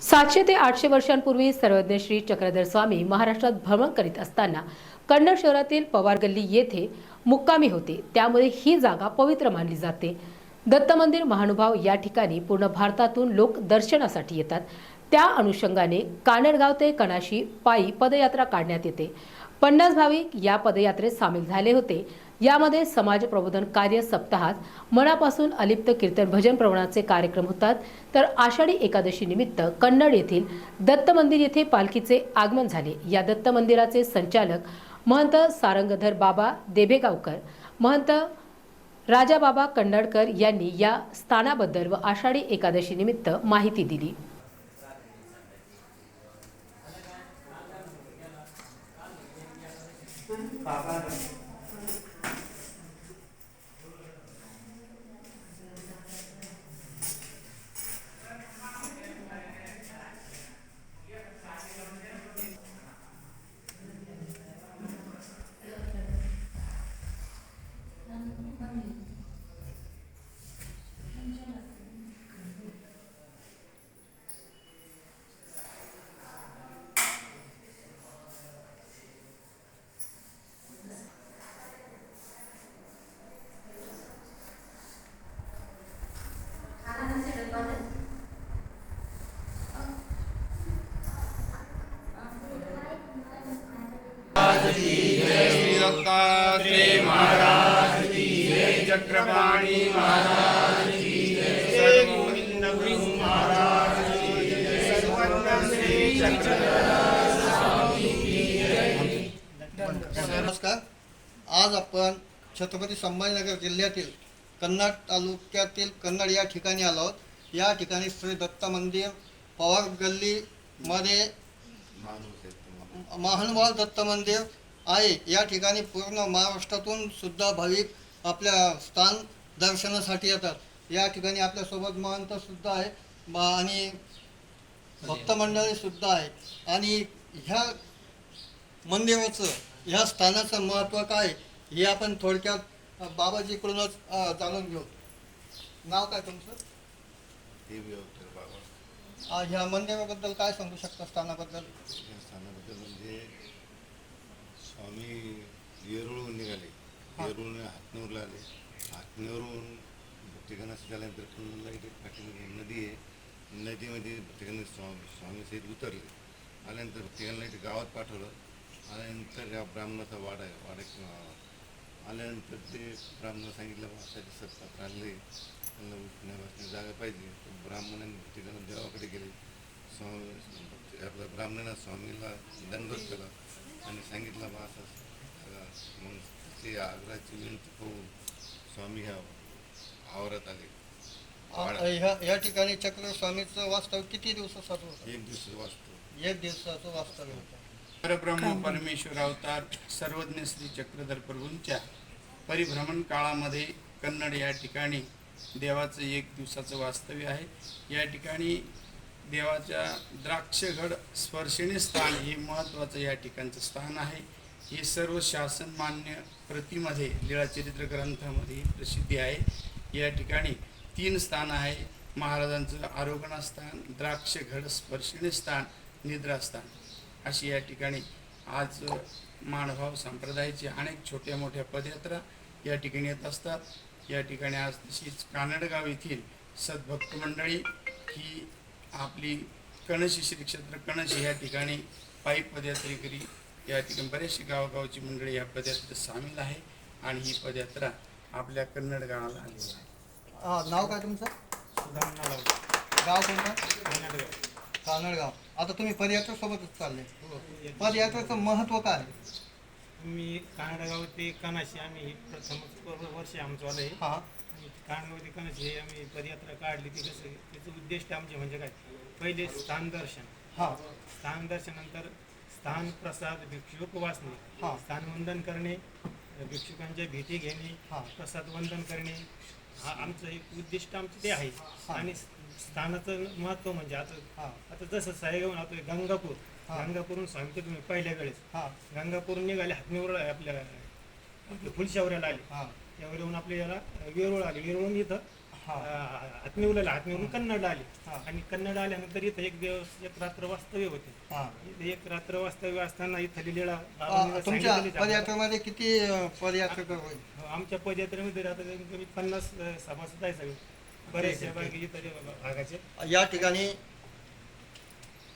सातशे ते आठशे वर्षांपूर्वी सर्वज्ञ श्री चक्रधर स्वामी महाराष्ट्रात भ्रमण करीत असताना कन्नड शहरातील पवार गल्ली येथे मुक्कामी होते. त्यामुळे ही जागा पवित्र मानली जाते. दत्त मंदिर महानुभाव या ठिकाणी पूर्ण भारतातून लोक दर्शनासाठी येतात. त्या अनुषंगाने कानडगाव ते कणाशी पायी पदयात्रा काढण्यात येते. पन्नास भाविक या पदयात्रेत सामील झाले होते. यामध्ये समाज प्रबोधन कार्य सप्ताहात मनापासून अलिप्त कीर्तन भजन प्रवणाचे कार्यक्रम होतात. तर आषाढी एकादशी निमित्त कन्नड येथील दत्त मंदिर येथे पालखीचे आगमन झाले. या दत्त मंदिराचे संचालक महंत सारंगधर बाबा देबेगावकर महंत राजाबाबा कन्नडकर यांनी या स्थानाबद्दल व आषाढी एकादशी निमित्त माहिती दिली. श्री नमस्कार. आज आपण छत्रपती संभाजीनगर जिल्ह्यातील कन्नड तालुक्यातील कन्नड या ठिकाणी आलो आहोत. या ठिकाणी श्री दत्त मंदिर पवार गल्लीमध्ये महानुभाव दत्त मंदिर आहे. या ठिकाणी पूर्ण महाराष्ट्रातून सुद्धा भाविक आपल्या स्थान दर्शनासाठी येतात. या ठिकाणी आपल्यासोबत महंत सुद्धा आहे. आणि भक्त मंडळी सुद्धा आहे. आणि ह्या मंदिराचं ह्या स्थानाचं महत्त्व काय हे आपण थोडक्यात बाबाजीकडूनच जाणून घेऊ. नाव काय तुमचं? बाबा. ह्या मंदिराबद्दल काय सांगू शकता स्थानाबद्दल? या स्थानाबद्दल म्हणजे स्वामी येरूळहून निघाले. येरूळने हातनूरला आले आत्मेवरून भक्तिगणास झाल्यानंतर पुन्हा इथे पाठी नदी आहे. नदीमध्ये भक्तिगण स्वामी स्वामी सहित उतरले. आल्यानंतर भक्तिगणला इथे गावात पाठवलं. आल्यानंतर या ब्राह्मणाचा वाडा आहे वाडा आल्यानंतर ते ब्राह्मणाला सांगितलं बा सत्ता चालले त्यांना उठण्या बसण्या जागा पाहिजे. ब्राह्मणांनी भक्तिगण देवाकडे गेले. स्वामी आपल्या ब्राह्मणांना स्वामीला दंडवत केला. आणि सांगितलं बा असं मग ते आग्राची विनंती होऊन स्वामी ह्या आवारात आले. ह्या या ठिकाणी चक्र स्वामीचं वास्तव किती दिवसासाठी होतं? एक दिवस वाचतो एक दिवसाचं वास्तव्य होतं. परब्रह्म परमेश्वर अवतार सर्वज्ञ श्री चक्रधर प्रभूंच्या परिभ्रमण काळामध्ये कन्नड या ठिकाणी देवाचं एक दिवसाचं वास्तव्य आहे. या ठिकाणी देवाच्या द्राक्षगड स्पर्शिणी स्थान हे महत्त्वाचं या ठिकाणचं स्थान आहे. हे सर्व शासन मान्य प्रतीमध्ये लीळाचरित्र ग्रंथामध्ये प्रसिद्धी आहे. या ठिकाणी तीन स्थान आहे. महाराजांचं आरोगणा स्थान द्राक्षगड स्पर्शिणी स्थान निद्रास्थान अशी या ठिकाणी आज मानभाव संप्रदायाची अनेक छोट्या मोठ्या पदयात्रा या ठिकाणी येत असतात. या ठिकाणी आज तशीच कानडगाव येथील सद्भक्त मंडळी ही आपली कणशी श्री क्षेत्र कणशी या ठिकाणी पायी पदयात्रेकरी या ठिकाणी बरेचशी गावगावची मंडळी या पदयात्रेत सामील आहे आणि ही पदयात्रा आपल्या कन्नड गावाला आलेली आहे. नाव काय तुमचं? सुधारणा लावली. गाव कोणतं? कानडगाव. कानडगाव आता तुम्ही पदयात्रेसोबतच चालले. पदयात्रेचं महत्त्व काय मी कानडगाव ते कनाशी आम्ही प्रथमच वर्ष आमचं आलं आहे हा. कानडगाव ते कनाशी हे आम्ही पदयात्रा काढली. ती कसं त्याचं उद्दिष्ट आमचे म्हणजे काय? पहिले स्थान दर्शन. हा. स्थान प्रसाद भिक्षुक वाचणे हा. स्थान वंदन करणे भिक्षुकांच्या भेटी घेणे हा. प्रसाद वंदन करणे हा आमचं एक उद्दिष्ट आमचं ते आहे आणि स्थानाचं महत्त्व म्हणजे आता हा आता जसं साहेब आता गंगापूर हा. गंगापूरून सांगतो तुम्ही पहिल्या वेळेस हा गंगापूरून निघाले हातनीवर आपल्या आपल्या फुलशावऱ्याला आले हा त्यावर येऊन आपल्या याला वेरूळ आले वेरूळून इथं हा. हातनिवलेला हातनिवरून कन्नडला आले. हा. आणि कन्नड आल्यानंतर इथं एक दिवस एक रात्र वास्तव्य होते. हा. एक रात्र वास्तव्य असताना इथं लीळा पदयात्रेमध्ये किती अ, पदयात्रेकर होईल आमच्या पदयात्रेमध्ये कमी पन्नास सभासद आहे सगळे. बरेचसे बाकी इतर भागाचे. या ठिकाणी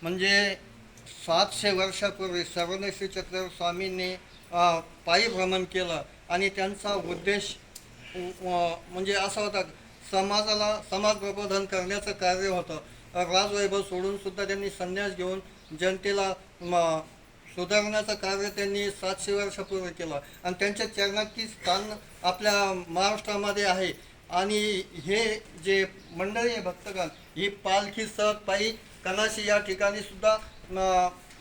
म्हणजे सातशे वर्षापूर्वी सर्वनेश्वरी चक्र स्वामींनी पायी भ्रमण केलं. आणि त्यांचा उद्देश म्हणजे असा होता समाजाला समाज प्रबोधन करण्याचं कार्य होतं. राजवैभव सोडून सुद्धा त्यांनी संन्यास घेऊन जनतेला म, सुधारण्याचं कार्य त्यांनी सातशे वर्षापूर्वी केलं. आणि त्यांच्या चरणाची स्थान आपल्या महाराष्ट्रामध्ये आहे. आणि हे जे मंडळी आहे भक्तगण ही पालखी सर पायी कनाशी या ठिकाणी सुद्धा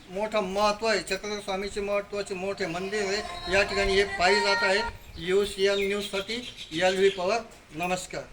मोठं महत्त्व आहे. चक्रधर स्वामीचे महत्त्वाचे मोठे मंदिर आहे. या ठिकाणी हे पायी जात आहेत. यू सी एन न्यूजसाठी एल व्ही पवार नमस्कार.